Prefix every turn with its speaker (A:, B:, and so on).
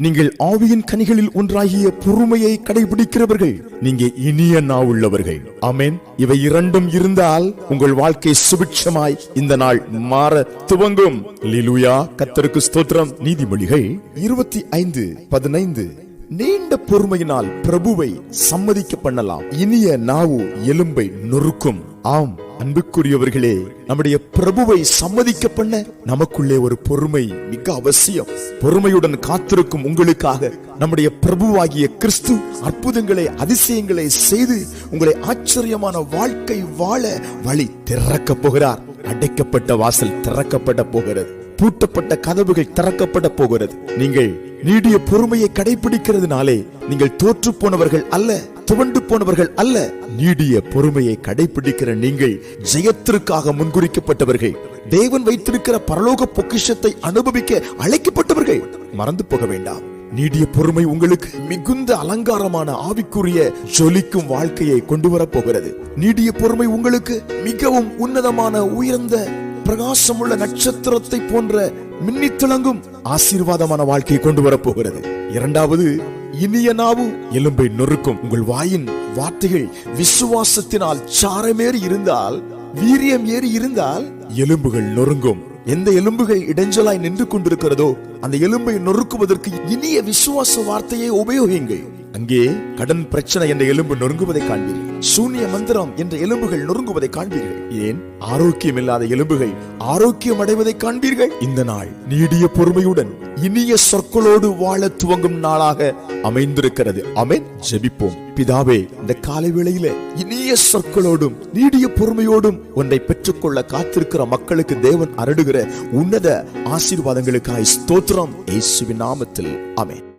A: நீங்கள் ஆவியின் கனிகளில் ஒன்றாகிய பொறுமையை கடைபிடிக்கிறவர்கள் நீங்க இனிய நாவுள்ளவர்கள். ஆமென். இவை இரண்டும் இருந்தால் உங்கள் வாழ்க்கை சுபிட்சமாய் இந்த நாள் மாற துவங்கும். லிலுயா கத்தருக்கு ஸ்தோத்திரம். நீதிமொழிகள் இருபத்தி ஐந்து பதினைந்து. நீண்ட பொறுமையினால் பிரபுவை சம்மதிக்க பண்ணலாம். இனிய நாவு எலும்பை நொறுக்கும். ஆம். அன்புக்குரியவர்களே நம்முடைய பிரபுவை சம்மதிக்க பண்ண நமக்குள்ளே ஒரு பொறுமை மிக அவசியம். பொறுமையுடன் காத்திருக்கும் உங்களுக்காக நம்முடைய பிரபுவாகிய கிறிஸ்து அற்புதங்களை அதிசயங்களை செய்து உங்களை ஆச்சரியமான வாழ்க்கை வாழ வழி திறக்க போகிறார். அடைக்கப்பட்ட வாசல் திறக்கப்பட போகிறது. பூட்டப்பட்ட கதவுகள் திறக்கப்பட போகிறது. நீங்கள் நீடிய பொறுமையை கடைபிடிக்கிறதுனாலே நீங்கள் தோற்று போனவர்கள் அல்ல. துவண்டு போனவர்கள் அல்ல. நீடிய பொறுமையை கடைபிடிக்கிற நீங்கள் ஜெயத்திற்காக முன்குறிக்கப்பட்டவர்கள். தேவன் வைத்திருக்கிற பரலோக பொக்கிஷத்தை அனுபவிக்க அழைக்கப்பட்டவர்கள். மறந்து போக வேண்டாம். நீடிய பொறுமை உங்களுக்கு மிகுந்த அலங்காரமான ஆவிக்குரிய ஜொலிக்கும் வாழ்க்கையை கொண்டு வரப்போகிறது நீடிய பொறுமை உங்களுக்கு மிகவும் உன்னதமான உயர்ந்த பிரகாசமுள்ள நட்சத்திரத்தை போன்ற மின்னித்திளங்கும் ஆசீர்வாதமான வாழ்க்கையை கொண்டு வரப்போகிறது இரண்டாவது இனிய நாவு எலும்பை நொறுக்கும் உங்கள் வாயின் வார்த்தைகள் விசுவாசத்தினால் சாரமேறி இருந்தால் வீரியம் ஏறி இருந்தால் எலும்புகள் நொறுங்கும். எந்த எலும்புகள் இடைஞ்சலாய் நின்று கொண்டிருக்கிறதோ அந்த எலும்பை நொறுக்குவதற்கு இனிய விசுவாச வார்த்தையை உபயோகிங்கள் அங்கே கடன் பிரச்சனை என்ற எலும்பு நொறுங்குவதை காண்பீர்கள். சூனிய மந்திரம் என்ற எலும்புகள் நொறுங்குவதை காண்பீர்கள். ஏன்? ஆரோக்கியம் இல்லாத எலும்புகள் ஆரோக்கியம் அடைவதை காண்பீர்கள். இந்த நாள் நீடிய பொறுமையுடன் இனிய சொற்களோடு வாழ துவங்கும் நாளாக அமைந்திருக்கிறது. அமேன் ஜெபிப்போம். பிதாவே இந்த காலை வேளையில இனிய சொற்களோடும் நீடிய பொறுமையோடும் ஒன்றை பெற்றுக்கொள்ள காத்திருக்கிற மக்களுக்கு தேவன் அருடுகிற உன்னத ஆசீர்வாதங்களுக்காய் ஸ்தோத்திரம். இயேசுவின் நாமத்தில். அமேன்